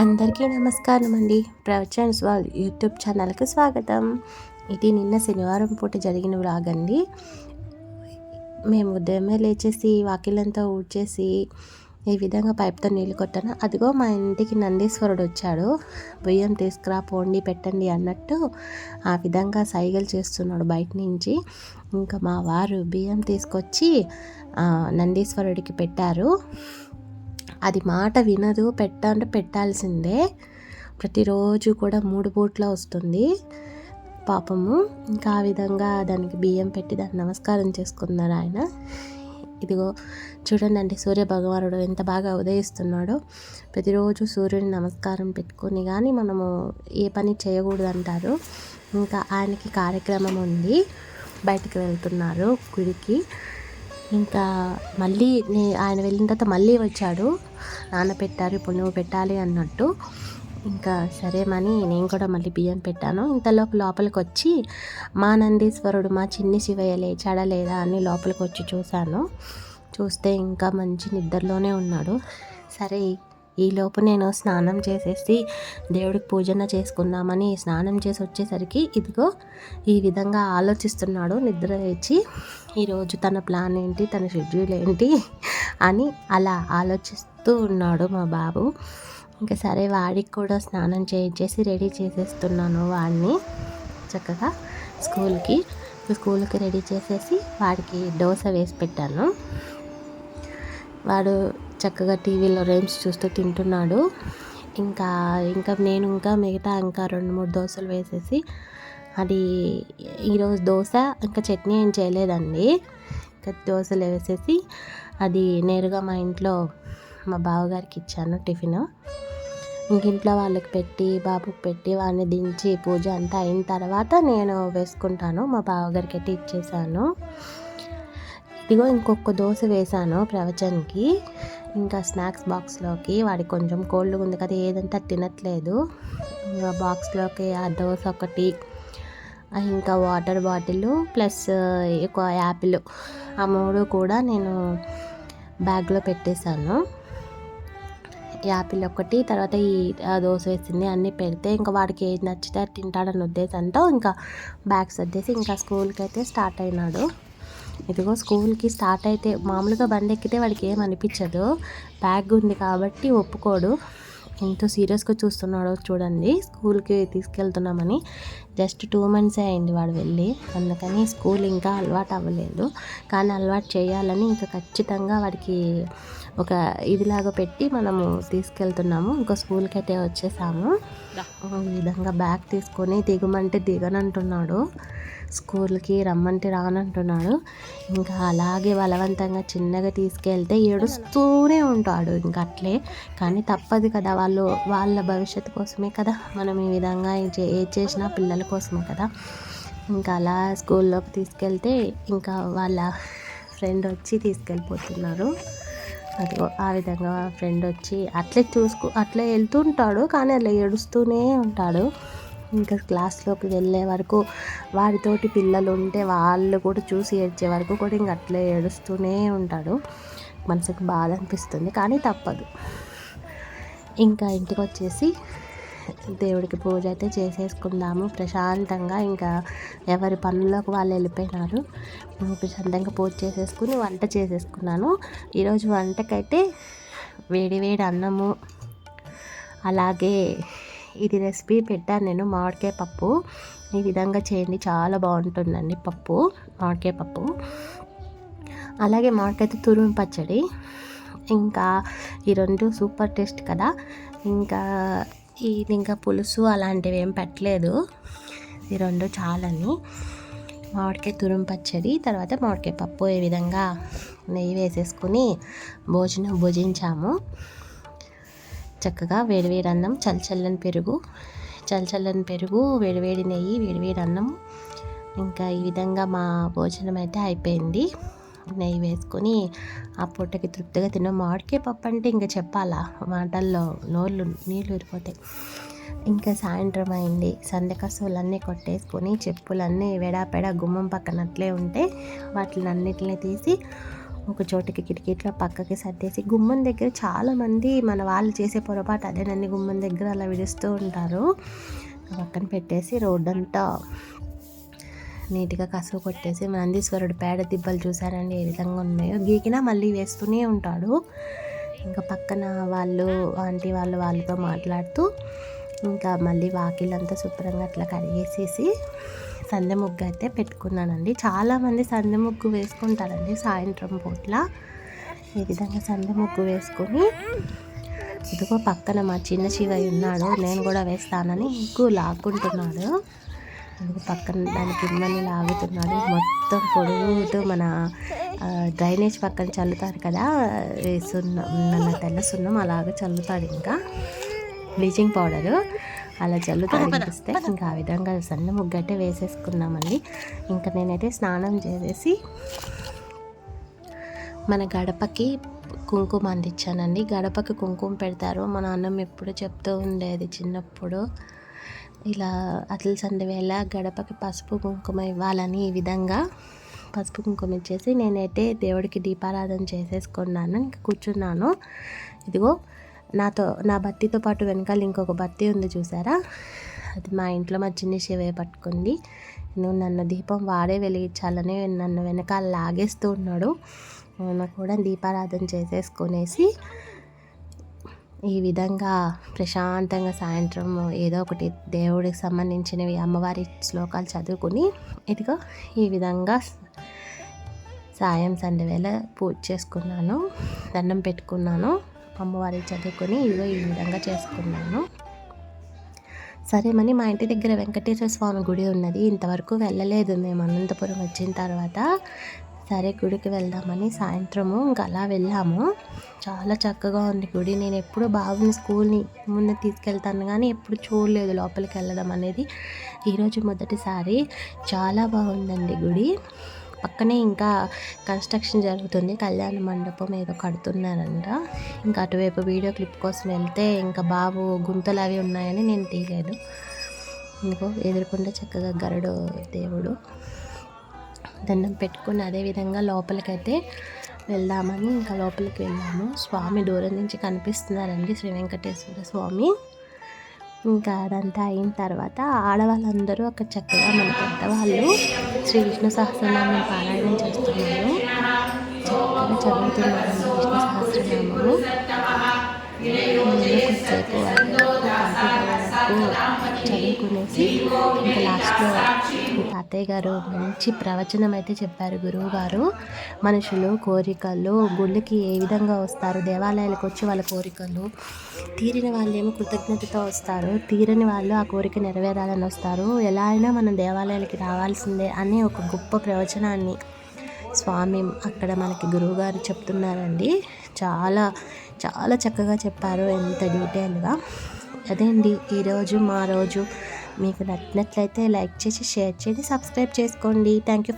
అందరికీ నమస్కారం అండి ప్రవచన్స్ వాళ్ళ యూట్యూబ్ ఛానల్కి స్వాగతం. ఇది నిన్న శనివారం పూట జరిగిన వ్లాగ్ అండి. మేము ఉదయమే లేచేసి వాకిలంతా ఊడ్చేసి ఈ విధంగా పైప్తో నీళ్ళు కొట్టాను. అదిగో మా ఇంటికి నందీశ్వరుడు వచ్చాడు. బియ్యం తీసుకురా పోండి పెట్టండి అన్నట్టు ఆ విధంగా సైగలు చేస్తున్నాడు బయట నుంచి. ఇంకా మా వారు బియ్యం తీసుకొచ్చి నందీశ్వరుడికి పెట్టారు. అది మాట వినదు పెట్టంటే పెట్టాల్సిందే. ప్రతిరోజు కూడా మూడు పూట్ల వస్తుంది పాపము. ఇంకా ఆ విధంగా దానికి బియ్యం పెట్టి దాన్ని నమస్కారం చేసుకున్నారు ఆయన. ఇదిగో చూడండి అంటే సూర్య భగవానుడు ఎంత బాగా ఉదయిస్తున్నాడో. ప్రతిరోజు సూర్యుని నమస్కారం పెట్టుకొని కానీ మనము ఏ పని చేయకూడదు అంటారు ఇంకా ఆయనకి కార్యక్రమం ఉంది. బయటికి వెళ్తున్నారు గుడికి. ఇంకా మళ్ళీ నే ఆయన వెళ్ళిన తర్వాత మళ్ళీ వచ్చాడు. నాన్న పెట్టారు ఇప్పుడు నువ్వు పెట్టాలి అన్నట్టు. ఇంకా సరేమని నేను కూడా మళ్ళీ బియ్యం పెట్టాను. ఇంతలోపు లోపలికి వచ్చి మా నందీశ్వరుడు మా చిన్ని శివయ్య లేచాడా లేదా అని లోపలికి వచ్చి చూశాను. చూస్తే ఇంకా మంచి నిద్రలోనే ఉన్నాడు. సరే ఈలోపు నేను స్నానం చేసేసి దేవుడికి పూజన చేసుకుందామని స్నానం చేసి వచ్చేసరికి ఇదిగో ఈ విధంగా ఆలోచిస్తున్నాడు నిద్ర లేచి ఈరోజు తన ప్లాన్ ఏంటి తన షెడ్యూల్ ఏంటి అని అలా ఆలోచిస్తూ ఉన్నాడు మా బాబు. ఇంకా సరే వాడికి కూడా స్నానం చేయించేసి రెడీ చేసేస్తున్నాను వాడిని చక్కగా స్కూల్కి. స్కూల్కి రెడీ చేసేసి వాడికి దోశ వేసి పెట్టాను. వాడు చక్కగా టీవీలో రైమ్స్ చూస్తూ తింటున్నాడు. ఇంకా ఇంకా నేను ఇంకా మిగతా ఇంకా రెండు మూడు దోశలు వేసేసి అది ఈరోజు దోశ ఇంకా చట్నీ ఏం చేయలేదండి. ఇంకా దోశలు వేసేసి అది నేరుగా మా ఇంట్లో మా బావగారికి ఇచ్చాను టిఫిన్. ఇంక ఇంట్లో వాళ్ళకి పెట్టి బాబుకి పెట్టి వాడిని దించి పూజ అంతా అయిన తర్వాత నేను వేసుకుంటాను. మా బావగారికి అయితే ఇచ్చేసాను. ఇదిగో ఇంకొక దోశ వేసాను ప్రవచన్కి. ఇంకా స్నాక్స్ బాక్స్లోకి వాడికి కొంచెం కోల్డ్ ఉంది కదా ఏదంతా తినట్లేదు. ఇంకా బాక్స్లోకి ఆ దోశ ఒకటి ఇంకా వాటర్ బాటిల్ ప్లస్ ఒక యాపిల్ ఆ మూడు కూడా నేను బ్యాగ్లో పెట్టేశాను. యాపిల్ ఒకటి తర్వాత ఈ దోశ వేసింది అన్నీ పెడితే ఇంకా వాడికి ఏది నచ్చితే తింటాడని ఉద్దేశంతో ఇంకా బ్యాగ్స్ వచ్చేసి ఇంకా స్కూల్కి అయితే స్టార్ట్ అయినాడు. ఇదిగో స్కూల్కి స్టార్ట్ అయితే మామూలుగా బండి ఎక్కితే వాడికి ఏం అనిపించదు. బ్యాగ్ ఉంది కాబట్టి ఒప్పుకోడు. ఎంతో సీరియస్గా చూస్తున్నాడో చూడండి. స్కూల్కి తీసుకెళ్తున్నామని. జస్ట్ టూ మంత్సే అయింది వాడు వెళ్ళి. అందుకని స్కూల్ ఇంకా అలవాటు అవ్వలేదు. కానీ అలవాటు చేయాలని ఇంకా ఖచ్చితంగా వాడికి ఒక ఇదిలాగా పెట్టి మనము తీసుకెళ్తున్నాము. ఇంకా స్కూల్కి అయితే వచ్చేసాము ఈ విధంగా బ్యాగ్ తీసుకొని దిగమంటే దిగనంటున్నాడు. స్కూల్కి రమ్మంటే రానంటున్నాడు. ఇంకా అలాగే బలవంతంగా చిన్నగా తీసుకెళ్తే ఏడుస్తూనే ఉంటాడు. ఇంకా అట్లే. కానీ తప్పదు కదా వాళ్ళు వాళ్ళ భవిష్యత్తు కోసమే కదా మనం ఈ విధంగా ఏ- చేసినా పిల్లల కోసమే కదా. ఇంకా అలా స్కూల్లోకి తీసుకెళ్తే ఇంకా వాళ్ళ ఫ్రెండ్ వచ్చి తీసుకెళ్ళిపోతున్నారు. అదిగో ఆ విధంగా ఫ్రెండ్ వచ్చి అట్లే చూసుకో అట్లే వెళ్తుంటాడు. కానీ అలా ఏడుస్తూనే ఉంటాడు. ఇంకా క్లాస్లోకి వెళ్ళే వరకు వారితోటి పిల్లలు ఉంటే వాళ్ళు కూడా చూసి ఏడ్చే వరకు కూడా ఇంక అట్లే ఏడుస్తూనే ఉంటాడు. మనసుకు బాధ అనిపిస్తుంది కానీ తప్పదు. ఇంకా ఇంటికి వచ్చేసి దేవుడికి పూజ అయితే చేసేసుకుందాము. ప్రశాంతంగా ఇంకా ఎవరి పనుల్లోకి వాళ్ళు వెళ్ళిపోయినారు. ప్రశాంతంగా పూజ చేసేసుకుని వంట చేసేసుకున్నాను. ఈరోజు వంటకైతే వేడి వేడి అన్నము అలాగే ఇది రెసిపీ పెట్టాను నేను మామిడికాయ పప్పు. ఈ విధంగా చేయండి చాలా బాగుంటుందండి పప్పు మామిడికాయ పప్పు. అలాగే మామిడికాయ తురుము పచ్చడి. ఇంకా ఈ రెండు సూపర్ టేస్ట్ కదా. ఇంకా ఇది ఇంకా పులుసు అలాంటివి ఏం పెట్టలేదు. ఈ రెండు చాలని. మామిడికాయ తురుము పచ్చడి తర్వాత మామిడికాయ పప్పు ఈ విధంగా నెయ్యి వేసేసుకుని భోజనం భుజించాము. చక్కగా వేడివేడి అన్నం చల్లచల్లని పెరుగు చల్లచల్లని పెరుగు వేడివేడి నెయ్యి వేడివేడి అన్నం. ఇంకా ఈ విధంగా మా భోజనం అయితే అయిపోయింది. నెయ్యి వేసుకొని ఆ పూటకి తృప్తిగా తిన్నాం. మామిడికాయ పప్పు అంటే ఇంకా చెప్పాలా? మాటల్లో నోళ్ళు నీళ్ళు ఊరిపోతాయి. ఇంకా సాయంత్రం అయింది. సందకసువులన్నీ కొట్టేసుకొని చెప్పులన్నీ వెడాపెడా గుమ్మం పక్కన అట్లే ఉంటే వాటిని అన్నిటిని తీసి ఒక చోటికి కిటికీట్లో పక్కకి సర్దేసి గుమ్మం దగ్గర చాలామంది మన వాళ్ళు చేసే పొరపాటు అదేనండి గుమ్మం దగ్గర అలా విడుస్తూ ఉంటారు. పక్కన పెట్టేసి రోడ్డంతా నీట్గా కసువు కొట్టేసి నందీశ్వరుడు పేడ దిబ్బలు చూసారండి ఏ విధంగా ఉన్నాయో. గీకినా మళ్ళీ వేస్తూనే ఉంటాడు. ఇంకా పక్కన వాళ్ళు ఆంటీ వాళ్ళు వాళ్ళతో మాట్లాడుతూ ఇంకా మళ్ళీ వాకిలంతా శుభ్రంగా అట్లా కడిగేసేసి సందె ముగ్గు అయితే పెట్టుకున్నానండి. చాలామంది సందె ముగ్గు వేసుకుంటారండి సాయంత్రం పూట్ల. ఈ విధంగా సందె ముగ్గు వేసుకొని ఇదిగో పక్కన మా చిన్న శివయ్య ఉన్నాడు. నేను కూడా వేస్తానని ముగ్గు లాక్కుంటున్నాడు. అందుకు పక్కన దాని కిందని లాగుతున్నాడు. మొత్తం పొడుగుతూ మన డ్రైనేజ్ పక్కన చల్లుతారు కదా సున్నం మన తెల్ల సున్నం అలాగే చల్లుతాడు ఇంకా. Bleaching powder. అలా చల్లుతాడు అనిపిస్తే ఇంకా ఆ విధంగా సన్న ముగ్గట్టే వేసేసుకున్నామండి ఇంకా నేనైతే స్నానం చేసేసి మన గడపకి కుంకుమ అందించానండి. గడపకి కుంకుమ పెడతారు. మా నాన్నమ్మ ఎప్పుడు చెప్తూ ఉండేది చిన్నప్పుడు ఇలా అతల సంది వేళ గడపకి పసుపు కుంకుమ ఇవ్వాలని ఈ విధంగా పసుపు కుంకుమ ఇచ్చేసి నేనైతే దేవుడికి దీపారాధన చేసేసుకున్నాను. ఇంకా కూర్చున్నాను. ఇదిగో నాతో నా బత్తితో పాటు వెనకాల ఇంకొక బత్తి ఉంది చూసారా? అది మా ఇంట్లో మా చిన్న శివయ్య పట్టుకుంది. నువ్వు నన్ను దీపం వాడే వెలిగించాలని నన్ను వెనకాల లాగేస్తూ ఉన్నాడు. నాకు కూడా దీపారాధన చేసేసుకునేసి ఈ విధంగా ప్రశాంతంగా సాయంత్రం ఏదో ఒకటి దేవుడికి సంబంధించినవి అమ్మవారి శ్లోకాలు చదువుకుని ఇదిగో ఈ విధంగా సాయం సండే వేళ పూజ చేసుకున్నాను దండం పెట్టుకున్నాను. అమ్మవారికి చదువుకొని ఇదిగో ఈ విధంగా చేసుకున్నాను. సరే మని మా ఇంటి దగ్గర వెంకటేశ్వర స్వామి గుడి ఉన్నది. ఇంతవరకు వెళ్ళలేదు మేము అనంతపురం వచ్చిన తర్వాత. సరే గుడికి వెళ్దామని సాయంత్రము ఇంకా అలా వెళ్ళాము. చాలా చక్కగా ఉంది గుడి. నేను ఎప్పుడు బాబుని స్కూల్ని ముందు తీసుకెళ్తాను కానీ ఎప్పుడు చూడలేదు లోపలికి వెళ్ళడం అనేది. ఈరోజు మొదటిసారి. చాలా బాగుందండి గుడి. పక్కనే ఇంకా కన్స్ట్రక్షన్ జరుగుతుంది. కళ్యాణ మండపం ఏదో కడుతున్నారంట. ఇంకా అటువైపు వీడియో క్లిప్ కోసం వెళ్తే ఇంకా బాబు గుంతలు అవి ఉన్నాయని నేను తీయలేదు. ఇంకో ఎదురుకుండా చక్కగా గరుడు దేవుడు దండం పెట్టుకుని అదేవిధంగా లోపలికైతే వెళ్దామని ఇంకా లోపలికి వెళ్ళాము. స్వామి దూరం నుంచి కనిపిస్తున్నారండి శ్రీ వెంకటేశ్వర స్వామి. ఇంకా అదంతా అయిన తర్వాత ఆడవాళ్ళందరూ ఒక చక్కగా మన పెద్దవాళ్ళు శ్రీ విష్ణు సహస్రనామం పారాయణం చేస్తున్నారు. చక్కగా చదువుతున్నారు విష్ణు సహస్రనామము. కొద్దిసేపు చదువుకునేసి ఇంకా లాస్ట్లో అత్తయ్య గారు మంచి ప్రవచనం అయితే చెప్పారు గురువు గారు మనుషులు కోరికలు గుళ్ళకి ఏ విధంగా వస్తారు దేవాలయాలకు వచ్చి వాళ్ళ కోరికలు తీరిన వాళ్ళు ఏమో కృతజ్ఞతతో వస్తారు తీరని వాళ్ళు ఆ కోరిక నెరవేరాలని వస్తారు. ఎలా అయినా మనం దేవాలయాలకి రావాల్సిందే అనే ఒక గొప్ప ప్రవచనాన్ని స్వామి అక్కడ మనకి గురువుగారు చెప్తున్నారండి. చాలా చాలా చక్కగా చెప్పారు ఎంత డీటెయిల్గా. అదే అండి ఈరోజు మా రోజు మీకు నచ్చినట్లయితే లైక్ చేసి షేర్ చేసి సబ్స్క్రైబ్ చేసుకోండి. Thank you